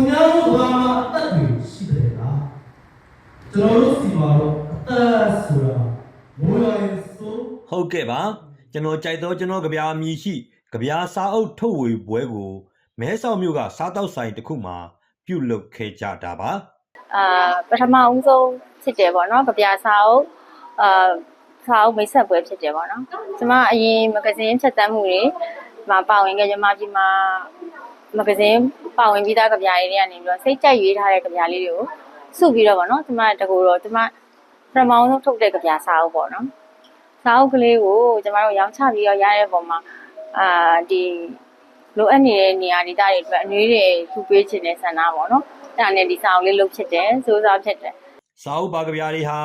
ခင်ဗျားတို့ဘာမှအသက်တွေရှိတယ်လားကျွန်တော်တို့စီမှာတော့အသက်ဆိုတာမိုးရရင်ဆိုဟုတ်ကဲ့ပါကျွန်တော်ကြိုက်တော့ကျွန်တော်ကြပြာအမည်ရှိကြပြာစားအုပ်ထုတ်ဝေပွဲကိုမဲဆောက်မြို့ကစားတောက်ဆိုင်တစ်ခုမှာပြုလုပ်ခဲ့ကြတာပါအာပထမဦးဆုံးဖြစ်တယ်ပေါ့နော်ကြပြစာအုပ်အာစာအုပ်မိတ်ဆက်ပွဲဖြစ်တယ်ပေါ့နော်ကျမအရင်မဂဇင်းဖြတ်တန်းမှုတွေမှာပါဝင်ခဲ့ကြမှာဒီမှာ မဂဇင်းပါဝင်ပြီးသားကြပြလေးတွေကနေပြီးတော့စိတ်ကြိုက်ရွေးထားတဲ့ကြပြလေးတွေကိုစုပြီးတော့ပေါ့နော်ကျမတကူတော့ကျမပထမဦးဆုံးထုတ်တဲ့ကြပြစာအုပ်ပေါ့နော်စာအုပ်ကလေးကိုကျမတို့ရောင်းချပြီးတော့ရတဲ့ပုံမှာအာဒီလိုအပ်နေတဲ့နေရာဒေသတွေအတွက်အနွေးတွေထူပေးခြင်းနဲ့ဆန္ဒပေါ့နော်အဲ့ဒါနဲ့ဒီစာအုပ်လေးလုပ်ဖြစ်တယ်စိုးစားဖြစ်တယ်စာအုပ်ပါကြပြာတွေဟာ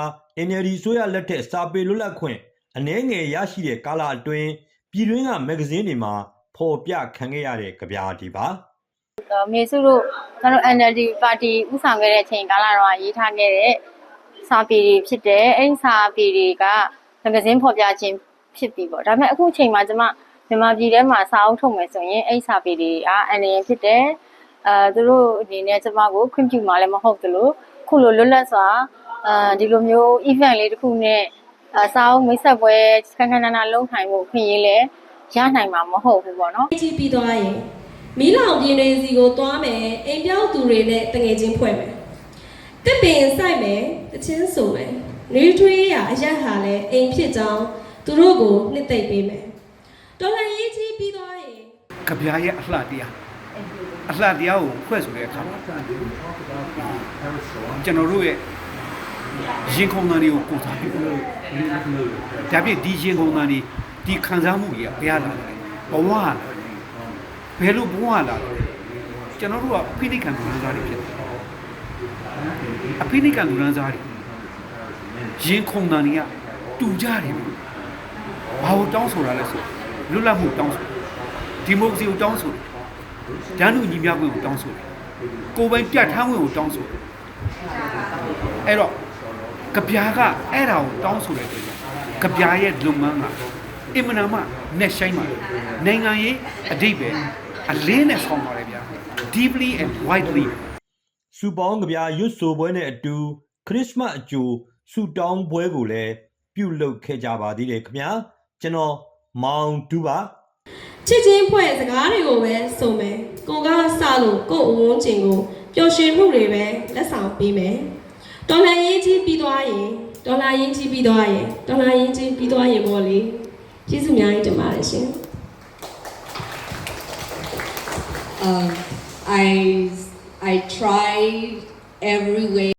NLD ဆိုရလက်ထက်စာပေလွတ်လပ်ခွင့်အနှဲငယ်ရရှိတဲ့ကာလအတွင်းပြည်တွင်းကမဂဇင်းတွေမှာ ဖော်ပြခံခဲ့ရတဲ့ကြပြာတွေပါတော့မေစုတို့ကျွန်တော် NLD ပါတီဥဆောင်ခဲ့တဲ့အချိန်ကာလတော့ရေးထားခဲ့တဲ့စာပေတွေဖြစ်တယ်အဲ့ဒီစာပေတွေကမဂဇင်းဖော်ပြခြင်းဖြစ်ပြီပေါ့ဒါပေမဲ့အခုအချိန်မှာကျွန်မမြန်မာပြည်ထဲမှာစာအုပ်ထုတ်မယ်ဆိုရင်အဲ့ဒီစာပေတွေကအန်ရန်ဖြစ်တယ်အဲသူတို့အနေနဲ့ကျွန်မကိုခွင့်ပြုမှာလည်းမဟုတ်သလိုခုလိုလွတ်လပ်စွာအဲဒီလိုမျိုး event လေးတစ်ခုနဲ့အစာအုပ်မိတ်ဆက်ပွဲခန်းခန်းနာနာလုံးထိုင်မှုခွင့်ရလဲ ရနိုင်မှာမဟုတ်ဘူးပေါ့နော်ကြီးပြီးသွားရင်မီးလောင်ပြင်းတွေစီကိုသွားမယ်အိမ်ပြောက်သူတွေနဲ့တငယ်ချင်းဖွဲ့မယ်တစ်ပင်ဆိုင်မယ်တချင်းဆိုမယ်နေထွေးရအရက်ဟာလဲအိမ်ဖြစ်ကြောင်းသူတို့ကိုနှစ်သိမ့်ပေးမယ်တော်လှန်ရေးကြီးပြီးသွားရင်ကြပြားရဲ့အလှတရားအလှတရားကိုဖွဲ့ဆိုတဲ့အခါမှာကျွန်တော်တို့ရဲ့ရင်ခုန်တန်တွေကိုကိုယ်စားပြုဒါပြည့်ဒီရင်ခုန်တန်တွေ ဒီခံစားမှုတွေကဘယ်လာလဲဘဝလာဘယ်လိုဘဝလာလဲကျွန်တော်တို့ကဖိနိကံလူရန်စားတွေဖြစ်တယ်အဖိနိကံလူရန်စားတွေရင်ခုန်တန်တွေကတူကြတယ်ဘာလို့တောင်းဆိုတာလဲဆိုလွတ်လပ်မှုတောင်းဆိုဒီမိုကရေစီကိုတောင်းဆိုတယ်။ဓာတ်နုညီမျှခွင့်ကိုတောင်းဆိုတယ်။ကိုယ်ပိုင်ပြတ်ထန်းခွင့်ကိုတောင်းဆိုတယ်။အဲ့တော့ကြပြားကအဲ့ဒါကိုတောင်းဆိုတဲ့အတွက်ကြပြားရဲ့လုပ်ငန်းက အင်မနာမှနဲ့ဆိုင်ပါနိုင်ငံရေးအတိတ်ပဲအလင်းနဲ့ဆောင်းပါတယ်ဗျာ deeply and widely စူပေါင်းကြပြာရွတ်ဆိုပွဲနဲ့အတူခရစ်စမတ်အကျိုးဆူတောင်းပွဲကိုလည်းပြုလုပ်ခဲ့ကြပါသေးတယ်ခင်ဗျာကျွန်တော်မောင်တူပါချစ်ချင်းဖွဲ့စကားတွေကိုပဲဆိုမယ်ကိုကစလို့ကို့အဝန်းကျင်ကိုပျော်ရွှင်မှုတွေပဲလက်ဆောင်ပေးမယ်တော်လှန်ရေးကြီးပြီးသွားရင်တော်လှန်ရေးကြီးပြီးသွားရင်တော်လှန်ရေးကြီးပြီးသွားရင်ပေါ့လေကျေးဇူးအ များကြီးတင်ပါတယ်ရှင် um, I I tried every way